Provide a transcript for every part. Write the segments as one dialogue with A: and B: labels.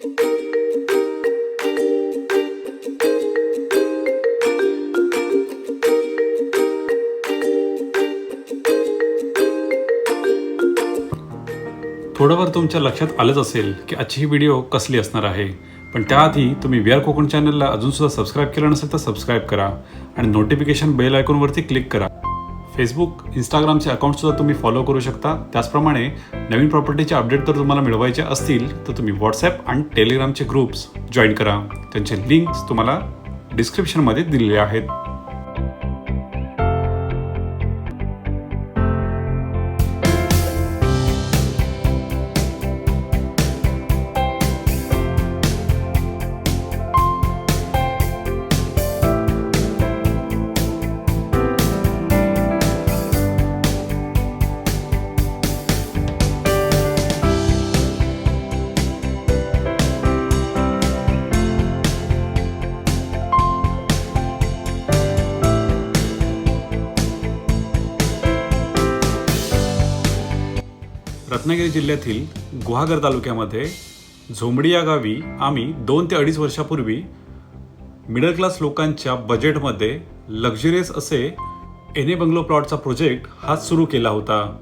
A: थोडंफार तुमच्या लक्षात आलंच असेल की आजची ही व्हिडिओ कसली असणार आहे. पण त्याआधी तुम्ही वी आर कोकण चॅनलला अजूनसुद्धा सबस्क्राईब केलं नसेल तर सबस्क्राईब करा आणि नोटिफिकेशन बेल आयकॉनवरती क्लिक करा. फेसबुक इंस्टाग्रामचे अकाउंटसुद्धा तुम्ही फॉलो करू शकता. त्याचप्रमाणे नवीन प्रॉपर्टीचे अपडेट जर तुम्हाला मिळवायचे असतील तर तुम्ही व्हॉट्सॲप आणि टेलिग्रामचे ग्रुप्स जॉईन करा. त्यांचे लिंक्स तुम्हाला डिस्क्रिप्शनमध्ये दिलेले आहेत. रत्नागिरी जिल्ह्यातील गुहागर तालुक्यामध्ये झोंबडी या गावी आम्ही दोन ते अडीच वर्षापूर्वी मिडल क्लास लोकांच्या बजेटमध्ये लक्झरियस असे एने बंगलो प्लॉटचा प्रोजेक्ट हा सुरू केला होता.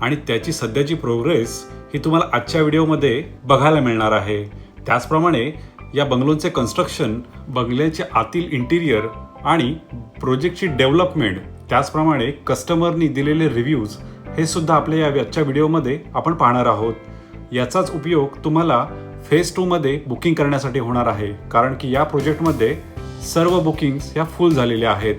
A: आणि त्याची सध्याची प्रोग्रेस ही तुम्हाला आजच्या व्हिडिओमध्ये बघायला मिळणार आहे. त्याचप्रमाणे या बंगलोंचे कन्स्ट्रक्शन बंगल्याचे आतील इंटिरियर आणि प्रोजेक्टची डेव्हलपमेंट त्याचप्रमाणे कस्टमरनी दिलेले रिव्ह्यूज हे सुद्धा आपल्या या आजच्या व्हिडिओमध्ये आपण पाहणार आहोत. याचाच उपयोग तुम्हाला फेज टूमध्ये बुकिंग करण्यासाठी होणार आहे. कारण की या प्रोजेक्टमध्ये सर्व बुकिंग्स ह्या फुल झालेल्या आहेत.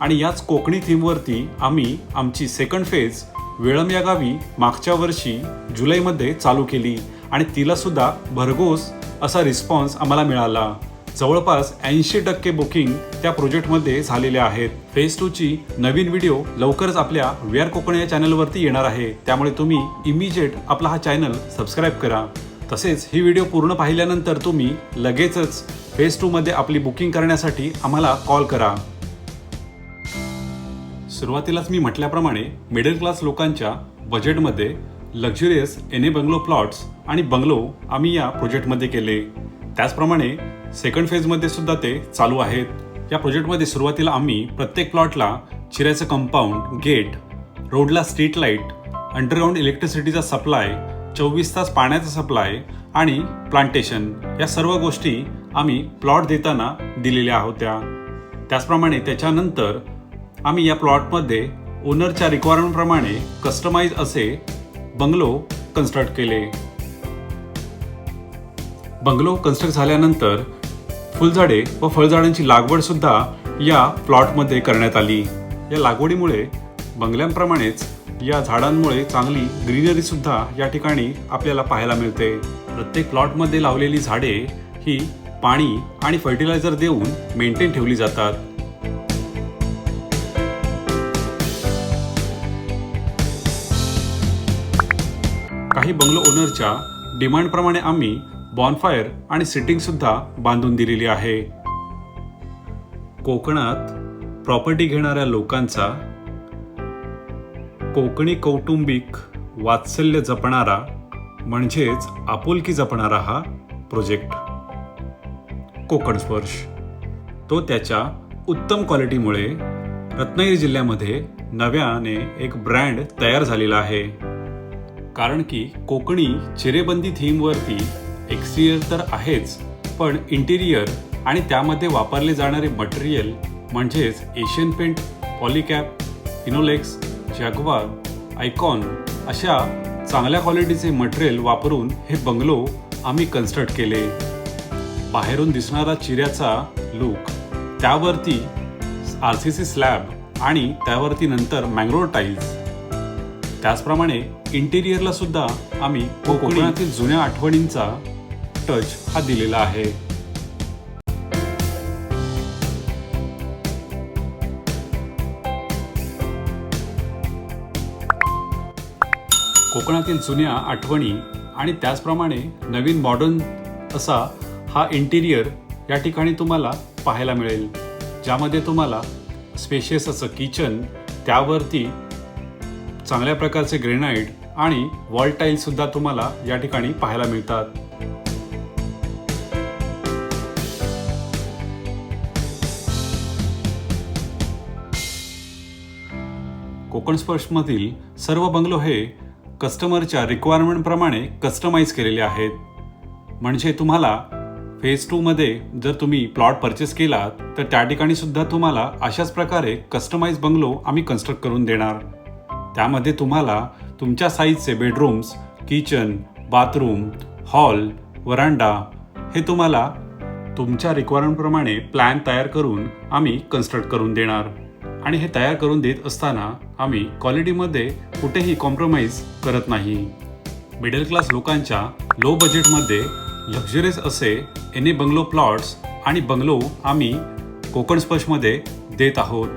A: आणि याच कोकणी थीमवरती आम्ही आमची सेकंड फेज वेळम या गावी मागच्या वर्षी जुलैमध्ये चालू केली. आणि तिला सुद्धा भरघोस असा रिस्पॉन्स आम्हाला मिळाला. जवळपास ऐंशी टक्के बुकिंग त्या प्रोजेक्टमध्ये झालेले आहेत. फेज टू ची नवीन व्हिडिओ लवकरच आपल्या वी आर कोकण या चॅनलवरती येणार आहे. त्यामुळे तुम्ही इमिजिएट आपला हा चॅनल सबस्क्राईब करा. तसेच ही व्हिडिओ पूर्ण पाहिल्यानंतर तुम्ही लगेचच फेज टूमध्ये आपली बुकिंग करण्यासाठी आम्हाला कॉल करा. सुरुवातीलाच मी म्हटल्याप्रमाणे मिडल क्लास लोकांच्या बजेटमध्ये लक्झुरियस एने बंगलो प्लॉट्स आणि बंगलो आम्ही या प्रोजेक्टमध्ये केले. त्याचप्रमाणे सेकंड फेजमध्ये सुद्धा ते चालू आहेत. या प्रोजेक्टमध्ये सुरुवातीला आम्ही प्रत्येक प्लॉटला चिऱ्याचं कंपाऊंड गेट रोडला स्ट्रीट लाइट अंडरग्राऊंड इलेक्ट्रिसिटीचा सप्लाय चोवीस तास पाण्याचा सप्लाय आणि प्लांटेशन या सर्व गोष्टी आम्ही प्लॉट देताना दिलेल्या होत्या. त्याचप्रमाणे त्याच्यानंतर आम्ही या प्लॉटमध्ये ओनरच्या रिक्वायरमेंटप्रमाणे कस्टमाइज असे बंगलो कन्स्ट्रक्ट केले. बंगलो कन्स्ट्रक्ट झाल्यानंतर फुलझाडे व फळझाडांची लागवड सुद्धा या प्लॉटमध्ये करण्यात आली. या लागवडीमुळे बंगल्यांप्रमाणेच या झाडांमुळे चांगली ग्रीनरी सुद्धा या ठिकाणी आपल्याला पाहायला मिळते. प्रत्येक प्लॉटमध्ये लावलेली झाडे ही पाणी आणि फर्टिलायझर देऊन मेंटेन ठेवली जातात. काही बंगलो ओनरच्या डिमांडप्रमाणे आम्ही बॉनफायर आणि सिटिंग सुद्धा बांधून दिलेली आहे. कोकणात प्रॉपर्टी घेणाऱ्या लोकांचा कोकणी कौटुंबिक वात्सल्य जपणारा म्हणजेच आपुलकी जपणारा हा प्रोजेक्ट कोकण स्पर्श. तो त्याच्या उत्तम क्वालिटीमुळे रत्नागिरी जिल्ह्यामध्ये नव्याने एक ब्रँड तयार झालेला आहे. कारण की कोकणी चिरेबंदी थीमवरती एक्सटिरियर तर आहेच पण इंटिरियर आणि त्यामध्ये वापरले जाणारे मटेरियल म्हणजेच Asian paint Polycab Finolex Jaquar icon अशा चांगल्या क्वालिटीचे मटेरियल वापरून हे बंगलो आम्ही कन्स्ट्रक्ट केले. बाहेरून दिसणारा चिऱ्याचा लुक त्यावरती आर सी सी स्लॅब आणि त्यावरती नंतर मँग्रोव टाईल्स त्याचप्रमाणे इंटेरियरला सुद्धा आम्ही कोकणातील जुन्या आठवणींचा टच हा दिलेला आहे. कोकणातील जुन्या आठवणी आणि त्याचप्रमाणे नवीन मॉडर्न असा हा इंटिरियर या ठिकाणी तुम्हाला पाहायला मिळेल. ज्यामध्ये तुम्हाला स्पेशियस असं किचन त्यावरती चांगल्या प्रकारचे ग्रेनाईट आणि वॉल टाईल सुद्धा तुम्हाला या ठिकाणी पाहायला मिळतात. कोकण स्पर्शमधील सर्व बंगलो हे कस्टमरच्या रिक्वायरमेंटप्रमाणे कस्टमाइज केलेले आहेत. म्हणजे तुम्हाला फेज टूमध्ये जर तुम्ही प्लॉट परचेस केलात तर त्या ठिकाणी सुद्धा तुम्हाला अशाच प्रकारे कस्टमाइज बंगलो आम्ही कन्स्ट्रक्ट करून देणार. त्यामध्ये तुम्हाला तुमच्या साईजचे bedrooms kitchen bathroom hall veranda हे तुम्हाला तुमच्या रिक्वायरमेंटप्रमाणे प्लॅन तयार करून आम्ही कन्स्ट्रक्ट करून देणार. आणि हे तयार करून देत असताना आम्ही क्वालिटीमध्ये कुठेही कॉम्प्रोमाइज करत नाही. मिडल क्लास लोकांच्या लो बजेटमध्ये लक्झरियस असे एने बंगलो प्लॉट्स आणि बंगलो आम्ही कोकण स्पर्शमध्ये देत आहोत.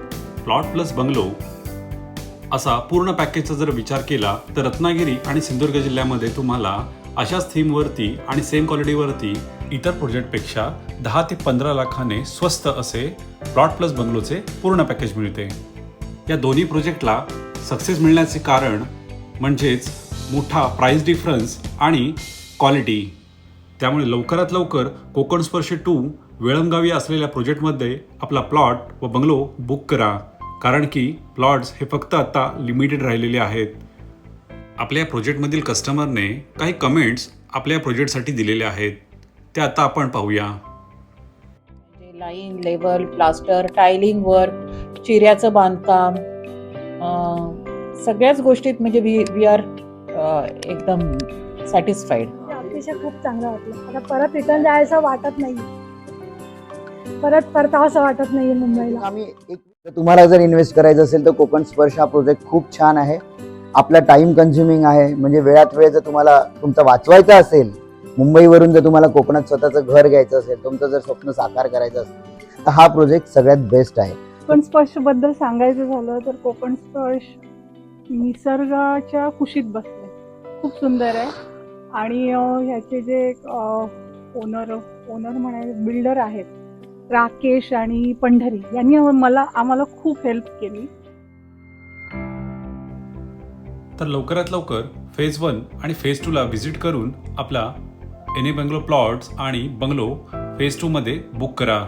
A: प्लॉट प्लस बंगलो असा पूर्ण पॅकेजचा जर विचार केला तर रत्नागिरी आणि सिंधुदुर्ग जिल्ह्यामध्ये तुम्हाला अशाच थीमवरती आणि सेम क्वालिटीवरती इतर प्रोजेक्टपेक्षा दहा ते पंधरा लाखाने स्वस्त असे प्लॉट प्लस बंगलोचे पूर्ण पॅकेज मिळते. या दोन्ही प्रोजेक्टला सक्सेस मिळण्याचे कारण म्हणजेच मोठा प्राईस डिफरन्स आणि क्वालिटी त्यामुळे लवकरात लवकर कोकण स्पर्श टू वेळंगावी असलेल्या प्रोजेक्टमध्ये आपला प्लॉट व बंगलो बुक करा. कारण की प्लॉट्स हे फक्त आता लिमिटेड राहिलेले आहेत. आपल्या प्रोजेक्टमधील कस्टमरने काही कमेंट्स आपल्या प्रोजेक्टसाठी दिलेले आहेत. ते आता आपण पाहूया.
B: म्हणजे line level plaster tiling work चिऱ्याचं बांधकाम अं, सगळ्याच गोष्टीत म्हणजे वी वी आर एकदम सॅटिस्फाईड
C: अतिशय खूप चांगलं वाटलं. आता परत रिटर्न जायचं वाटत नाही. परत परतावं असं वाटत नाहीये मुंबईला.
D: आम्ही एक तुम्हाला जर इन्व्हेस्ट करायचं असेल तर कोकण स्पर्श हा प्रोजेक्ट खूप छान आहे. आपला टाइम कन्झ्युमिंग आहे. म्हणजे वेळात वेळ जर तुम्हाला तुमचं वाचवायचं असेल मुंबईवरून जर तुम्हाला कोकणात स्वतःचं घर घ्यायचं असेल तुमचं जर स्वप्न साकार करायचं असेल तर हा प्रोजेक्ट सगळ्यात बेस्ट आहे.
E: कोकण स्पर्शबद्दल सांगायचं झालं तर कोकण स्पर्श निसर्गाच्या कुशीत बसले खूप सुंदर आहे. आणि ह्याचे जे ओनर ओनर म्हणायचे बिल्डर आहेत राकेश आणि पंढरी यांनी मला आम्हाला खूप हेल्प केली.
A: तर लवकरात लवकर फेज वन आणि फेज टूला व्हिजिट करून आपला एने बंगलो प्लॉट्स आणि बंगलो फेज टूमध्ये बुक करा.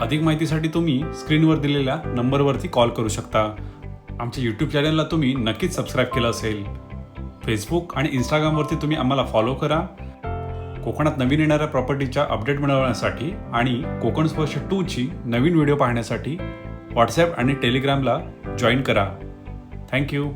A: अधिक माहितीसाठी तुम्ही स्क्रीनवर दिलेल्या नंबरवरती कॉल करू शकता. आमच्या यूट्यूब चॅनलला तुम्ही नक्कीच सबस्क्राईब केलं असेल. फेसबुक आणि इंस्टाग्रामवरती तुम्ही आम्हाला फॉलो करा. कोकणात नवीन येणाऱ्या प्रॉपर्टीच्या अपडेट मिळवण्यासाठी आणि कोकण स्पर्श टूची नवीन व्हिडिओ पाहण्यासाठी व्हॉट्सॲप आणि टेलिग्रामला जॉईन करा. थँक्यू